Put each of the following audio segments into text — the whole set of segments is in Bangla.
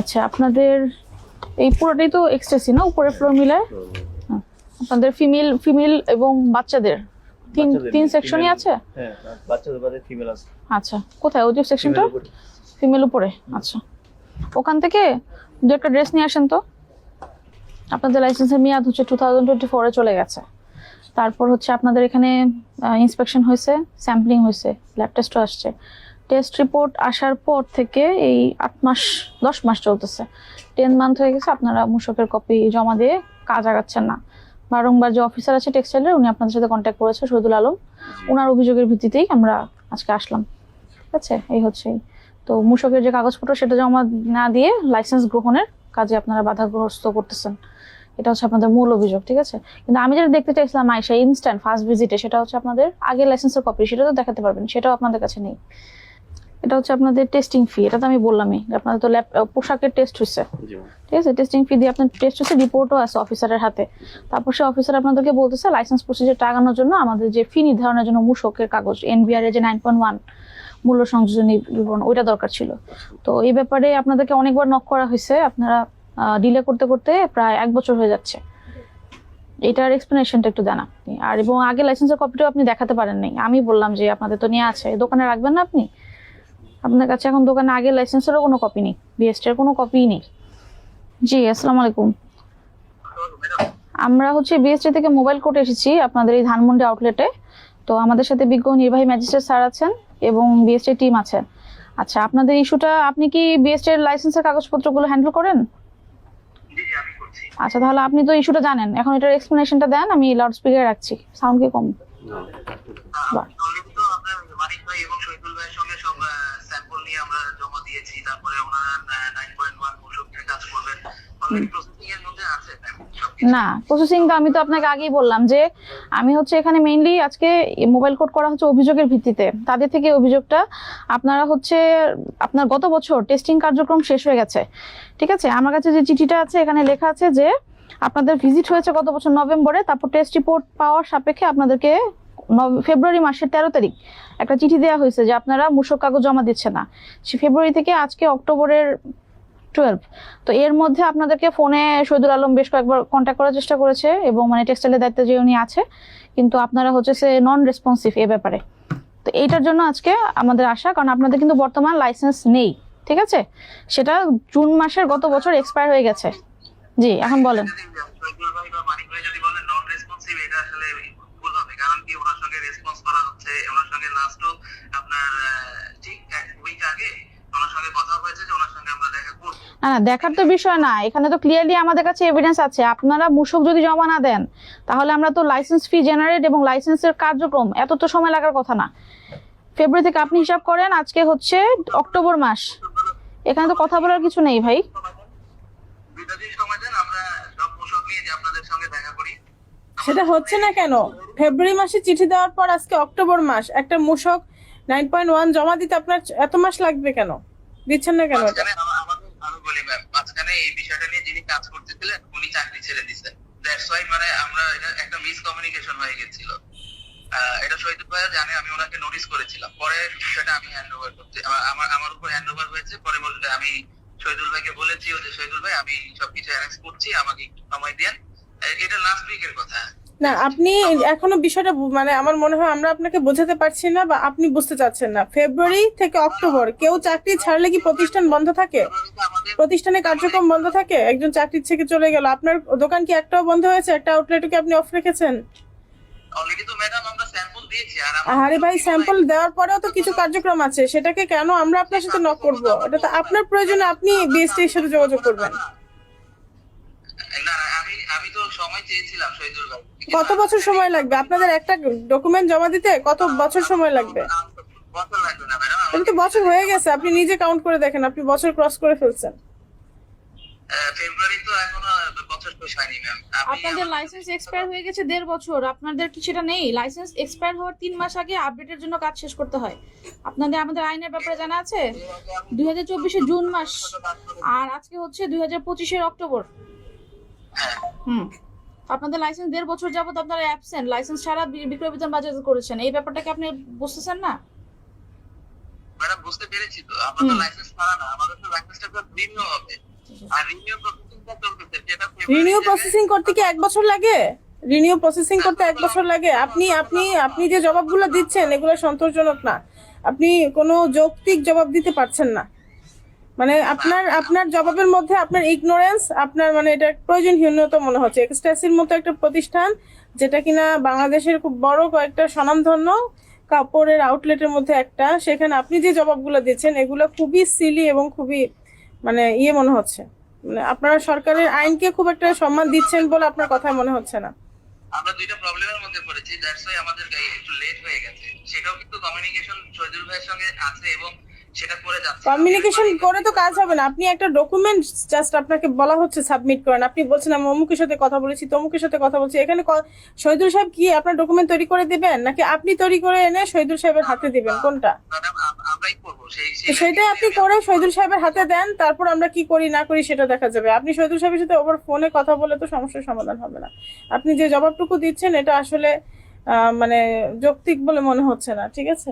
আচ্ছা আপনাদের এই পুরোটাই তো এক্সট্রেসি না? উপরের ফ্লোর মিলায়? হ্যাঁ। আপনাদের ফিমেল ফিমেল এবং বাচ্চাদের? তিন তিন সেকশনই আছে? হ্যাঁ বাচ্চাদের বাদে ফিমেল আছে। আচ্ছা কোথায়? ওই যে সেকশনটা ফিমেল উপরে। আচ্ছা। ওখান থেকে দু একটা ড্রেস নিয়ে আসেন তো? আপনাদের লাইসেন্সের মেয়াদ হচ্ছে টু থাউজেন্ড টোয়েন্টি ফোরে চলে গেছে। তারপর হচ্ছে আপনাদের এখানে ইন্সপেকশন হয়েছে স্যাম্পলিং হয়েছে ল্যাব টেস্টও আসছে। টেস্ট রিপোর্ট আসার পর থেকে এই আট মাস দশ মাস চলতেছে। টেন মান্থ হয়ে গেছে আপনারা মূসকের কপি জমা দিয়ে কাজ আগাচ্ছেন না। বারংবার যে অফিসার আছে টেক্সটাইলের উনি আপনাদের সাথে কন্ট্যাক্ট করেছে শহীদুল আলম। ওনার অভিযোগের ভিত্তিতেই আমরা আজকে আসলাম। ঠিক আছে? এই হচ্ছে তো মূসকের যে কাগজপত্র সেটা জমা না দিয়ে লাইসেন্স গ্রহণের কাজে আপনারা বাধাগ্রস্ত করতেছেন। এটা হচ্ছে আপনাদের মূল অভিযোগ ঠিক আছে? কিন্তু আমি যেটা দেখতে চাইছিলাম আইসা ইনস্ট্যান্ট ফার্স্ট ভিজিটে সেটা হচ্ছে আপনাদের আগে লাইসেন্সের কপি সেটা তো দেখাতে পারবেন সেটাও আপনাদের কাছে নেই। এটা হচ্ছে আপনাদের টেস্টিং ফি এটা তো আমি বললামই। আপনাদের তো ল্যাব পোশাকের টেস্ট হচ্ছে ঠিক আছে টেস্টিং ফি দিয়ে আপনার টেস্ট হচ্ছে রিপোর্টও আছে অফিসারের হাতে। তারপর সে অফিসার আপনাদেরকে বলতেছে লাইসেন্স প্রসিজার টাকানোর জন্য আমাদের যে ফি নির্ধারণের জন্য মূসকের কাগজ এনবিআর এর যে নাইন পয়েন্ট ওয়ান মূল্য সংযোজনী বিবরণ ওইটা দরকার ছিল। তো এই ব্যাপারে আপনাদেরকে অনেকবার নক করা হয়েছে আপনারা ডিলে করতে করতে প্রায় এক বছর হয়ে যাচ্ছে। এটার এক্সপ্লেনেশনটা একটু দেন আপনি। আর এবং আগে লাইসেন্সের কপিটাও আপনি দেখাতে পারেন নাই আমি বললাম যে আপনাদের তো নিয়ে আছে। দোকানে রাখবেন না আপনি? আপনার কাছে এখন দোকানে আগে লাইসেন্সেরও কোনো কপি নেই বিএসটি এর কোনো কপিই নেই। জি আসসালামু আলাইকুম। আমরা হচ্ছে বিএসটি থেকে মোবাইল কোর্টে এসেছি আপনাদের এই ধানমন্ডি আউটলেটে তো আমাদের সাথে বিজ্ঞ নির্বাহী ম্যাজিস্ট্রেট স্যার আছেন এবং বিএসটি টিম আছেন। আচ্ছা আপনাদের ইস্যুটা আপনি কি বিএসটি এর লাইসেন্সের কাগজপত্রগুলো হ্যান্ডেল করেন? জি জি আমি করছি। আচ্ছা তাহলে আপনি তো ইস্যুটা জানেন। এখন এটার এক্সপ্লেনেশনটা দেন আমি লাউড স্পিকারে রাখছি। সাউন্ড কি কম? নিয়ে আমরা জমা দিয়েছি তারপরে ওনারা নাইন পয়েন্ট ওয়ান কাজ করবেন। না প্রসেসিং তো আমি তো আপনাকে আগেই বললাম যে আমি হচ্ছে এখানে মেইনলি আজকে মোবাইল কোড করা হচ্ছে অভিযোগের ভিত্তিতে। তাদের থেকে অভিযোগটা আপনারা হচ্ছে আপনার গত বছর টেস্টিং কার্যক্রম শেষ হয়ে গেছে। ঠিক আছে? আমার কাছে যে চিঠিটা আছে এখানে লেখা আছে যে আপনাদের ভিজিট হয়েছে গত বছর নভেম্বরে তারপর টেস্ট রিপোর্ট পাওয়ার সাপেক্ষে আপনাদেরকে ফেব্রুয়ারি মাসের তেরো তারিখ একটা চিঠি দেওয়া হয়েছে যে আপনারা মূসক কাগজ জমা দিচ্ছে না। সে ফেব্রুয়ারি থেকে আজকে অক্টোবরের টুয়েলভ তো এর মধ্যে আপনাদেরকে ফোনে শহীদুল আলম বেশ কয়েকবার কন্ট্যাক্ট করার চেষ্টা করেছে এবং মানে টেক্সটাইলের দায়িত্বে যে উনি আছে, কিন্তু আপনারা হচ্ছে সে নন রেসপন্সিভ এ ব্যাপারে। তো এইটার জন্য আজকে আমাদের আশা, কারণ আপনাদের কিন্তু বর্তমান লাইসেন্স নেই, ঠিক আছে? সেটা জুন মাসের গত বছর এক্সপায়ার হয়ে গেছে। জি, এখন বলেন। না না দেখার তো বিষয় না। এখানে তো ক্লিয়ারলি আমাদের কাছে এভিডেন্স আছে। আপনারা মূসক যদি জমা না দেন তাহলে আমরা তো লাইসেন্স ফি জেনারেট এবং লাইসেন্সের কার্যক্রম এত তো সময় লাগার কথা না। ফেব্রুয়ারি থেকে আপনি হিসাব করেন আজকে হচ্ছে অক্টোবর মাস। এখানে তো কথা বলার কিছু নেই ভাই। দুইটা দিন সময় দেন আমরা সব মূসক নিয়ে যে আপনাদের সঙ্গে দেখা করি। সেটা হচ্ছে না কেন? ফেব্রুয়ারি মাসে চিঠি দেওয়ার পর আজকে অক্টোবর মাস। একটা মূসক নাইন পয়েন্ট ওয়ান জমা দিতে আপনার এত মাস লাগবে কেন? দিচ্ছেন না কেন বিষয়টা করতে কাজ করতেছিলেন উনি চাকরি ছেড়ে দিছেন দ্যাটস ওয়াই মানে আমরা একটা মিসকমিউনিকেশন হয়ে গেছিল। এটা শহীদুল ভাইয়া জানে, আমি ওনাকে নোটিস করেছিলাম। পরে বিষয়টা আমি হ্যান্ড ওভার করতে আমার আমার উপর হ্যান্ড ওভার হয়েছে। পরে বলতে আমি শহীদুল ভাইকে বলেছি যে, শহীদুল ভাই, আমি সবকিছু অ্যারেঞ্জ করছি, আমাকে একটু সময় দেন। এটা লাস্ট উইকের কথা। না আপনি এখনও বিষয়টা মানে আমার মনে হয় আমরা আপনাকে বোঝাতে পারছি না বা আপনি বুঝতে চাচ্ছেন না। ফেব্রুয়ারি থেকে অক্টোবর কেউ চাকরি ছাড়লে কি প্রতিষ্ঠান বন্ধ থাকে? প্রতিষ্ঠানে কার্যক্রম বন্ধ থাকে? একজন চাকরি থেকে চলে গেল আপনার দোকান কি একটাও বন্ধ হয়েছে? একটা আউটলেটও কি আপনি অফ রেখেছেন? আর ভাই স্যাম্পল দেওয়ার পরেও তো কিছু কার্যক্রম আছে সেটাকে কেন আমরা আপনার সাথে নক করব? এটা তো আপনার প্রয়োজনে আপনি বিএসটির সাথে যোগাযোগ করবেন। না, আমি আমি তো সময় চেয়েছিলাম শহীদুল ভাই। কত বছর সময় লাগবে? আপনাদের একটা ডকুমেন্ট জমা দিতে কত বছর সময় লাগবে? বছর লাগবে না ম্যাডাম এটা তো বছর হয়ে গেছে আপনি নিজে কাউন্ট করে দেখেন আপনি বছর ক্রস করে ফেলছেন। ফেব্রুয়ারি তো এখনও বছর শেষ হয়নি ম্যাম আপনাদের লাইসেন্স এক্সপায়ার হয়ে গেছে দেড় বছর আপনাদের কি সেটা নেই। লাইসেন্স এক্সপায়ার হওয়ার তিন মাস আগে আপডেটের জন্য কাজ শেষ করতে হয়। আপনাদের আমাদের আইনের ব্যাপারে জানা আছে? দুই হাজার চব্বিশে জুন মাস আর আজকে হচ্ছে দুই হাজার পঁচিশের অক্টোবর। হুম। আপনাদের লাইসেন্স দেড় বছর যাবত আপনারা অ্যাবসেন্ট লাইসেন্স ছাড়া বিক্রয় বিতরণ বাজার করেছেন। এই ব্যাপারটাকে আপনি বুঝতেছেন না? ম্যাডাম বুঝতে পেরেছি তো। হুম। লাইসেন্স ছাড়া না আমাদের তো লাইসেন্সটা রিনিউ হবে। আর রিনিউ প্রসেসিংটা চলতেছে যেটা রিনিউ প্রসেসিং করতে কি এক বছর লাগে? রিনিউ প্রসেসিং করতে এক বছর লাগে। আপনি আপনি আপনি যে জবাবগুলো দিচ্ছেন এগুলো সন্তোষজনক না। আপনি কোনো যৌক্তিক জবাব দিতে পারছেন না। মানে আপনার আপনার জবাবের মধ্যে আপনার ইগনোরেন্স আপনার মানে এটা প্রয়োজনহীনতা মনে হচ্ছে। এক্সট্রাসির মতো একটা প্রতিষ্ঠান যেটা কিনা বাংলাদেশের খুব বড় কয়েকটা স্বনামধন্য কাপড়ের আউটলেটের মধ্যে একটা, সেখানে আপনি যে জবাবগুলো দিচ্ছেন, এগুলো খুবই সিলি এবং খুবই মানে ইয়ে মনে হচ্ছে। মানে আপনারা সরকারের আইনকে খুব একটা সম্মান দিচ্ছেন বলে আপনার কথায় মনে হচ্ছে না। আমরা দুইটা প্রবলেমের মধ্যে পড়েছি দ্যাটস ওয়াই আমাদের একটু লেট হয়ে গেছে। সেটাও কিন্তু কমিউনিকেশন শহীদুল ভাইয়ের সঙ্গে আছে এবং সেটা করে যাচ্ছে। কমিউনিকেশন করে তো কাজ হবে না। আপনি একটা ডকুমেন্ট জাস্ট আপনাকে বলা হচ্ছে সাবমিট করেন আপনি বলছেন আমি অমুকের সাথে কথা বলেছি তমুকের সাথে কথা বলছি। এখানে শহীদুল সাহেব কি আপনার ডকুমেন্ট তৈরি করে দিবেন? নাকি আপনি তৈরি করে এনে শহীদুল সাহেবের হাতে দিবেন? কোনটা? আমরাই করব। সেই আপনি করে শহীদুল সাহেবের হাতে দেন তারপর আমরা কি করি না করি সেটা দেখা যাবে। আপনি শহীদুল সাহেবের সাথে ওভার ফোনে কথা বলে তো সমস্যার সমাধান হবে না। আপনি যে জবাবটুকু দিচ্ছেন এটা আসলে আহ, মানে যৌক্তিক বলে মনে হচ্ছে না। ঠিক আছে?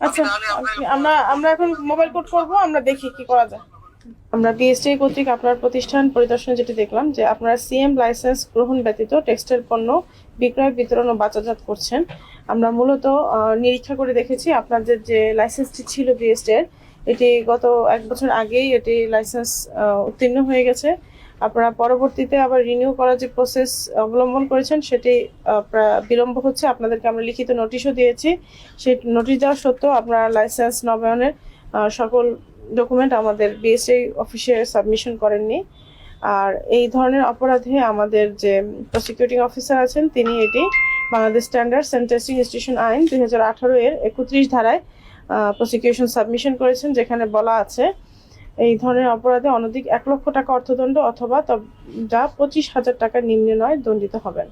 আচ্ছা আপনি- আমরা আমরা এখন মোবাইল কোড করব আমরা দেখি কি করা যায়। আমরা বিএসটি কর্তৃক আপনার প্রতিষ্ঠান পরিদর্শনে যেটি দেখলাম যে আপনারা সিএম লাইসেন্স গ্রহণ ব্যতীত টেক্সটাইল পণ্য বিক্রয় বিতরণ ও বাজারজাত করছেন। আমরা মূলত নিরীক্ষা করে দেখেছি আপনাদের যে লাইসেন্সটি ছিল বিএসটি এর এটি গত এক বছর আগেই এটি লাইসেন্স উত্তীর্ণ হয়ে গেছে। আপনারা পরবর্তীতে আবার রিনিউ করার যে প্রসেস অবলম্বন করেছেন, সেটি বিলম্ব হচ্ছে। আপনাদেরকে আমরা লিখিত নোটিশও দিয়েছি। সেই নোটিশ দেওয়া সত্ত্বেও আপনারা লাইসেন্স নবায়নের সকল ডকুমেন্ট আমাদের বিএসআই অফিসে সাবমিশন করেননি। আর এই ধরনের অপরাধে আমাদের যে প্রসিকিউটিং অফিসার আছেন, তিনি এটি বাংলাদেশ স্ট্যান্ডার্ড সেন্টেন্সিং ইনস্টিটিউশন আইন দুই হাজার আঠারো এর একত্রিশ ধারায় প্রসিকিউশন সাবমিশন করেছেন, যেখানে বলা আছে এই ধরনের অপরাধে অনধিক এক লক্ষ টাকা অর্থদণ্ড অথবা যা পঁচিশ হাজার টাকা নিম্নে নয়, দণ্ডিত হবেন।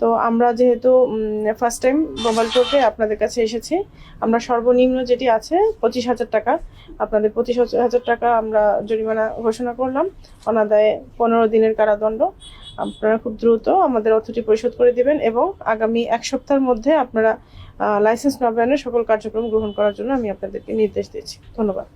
তো আমরা যেহেতু ফার্স্ট টাইম মোবাইল কোর্টে আপনাদের কাছে এসেছি, আমরা সর্বনিম্ন যেটি আছে, পঁচিশ হাজার টাকা। আপনাদের পঁচিশ হাজার টাকা আমরা জরিমানা ঘোষণা করলাম। অনাদায়ে পনেরো দিনের কারাদণ্ড। আপনারা খুব দ্রুত আমাদের অর্থটি পরিশোধ করে দিবেন এবং আগামী এক সপ্তাহের মধ্যে আপনারা লাইসেন্স নবায়নের সকল কার্যক্রম গ্রহণ করার জন্য আমি আপনাদেরকে নির্দেশ দিচ্ছি ধন্যবাদ।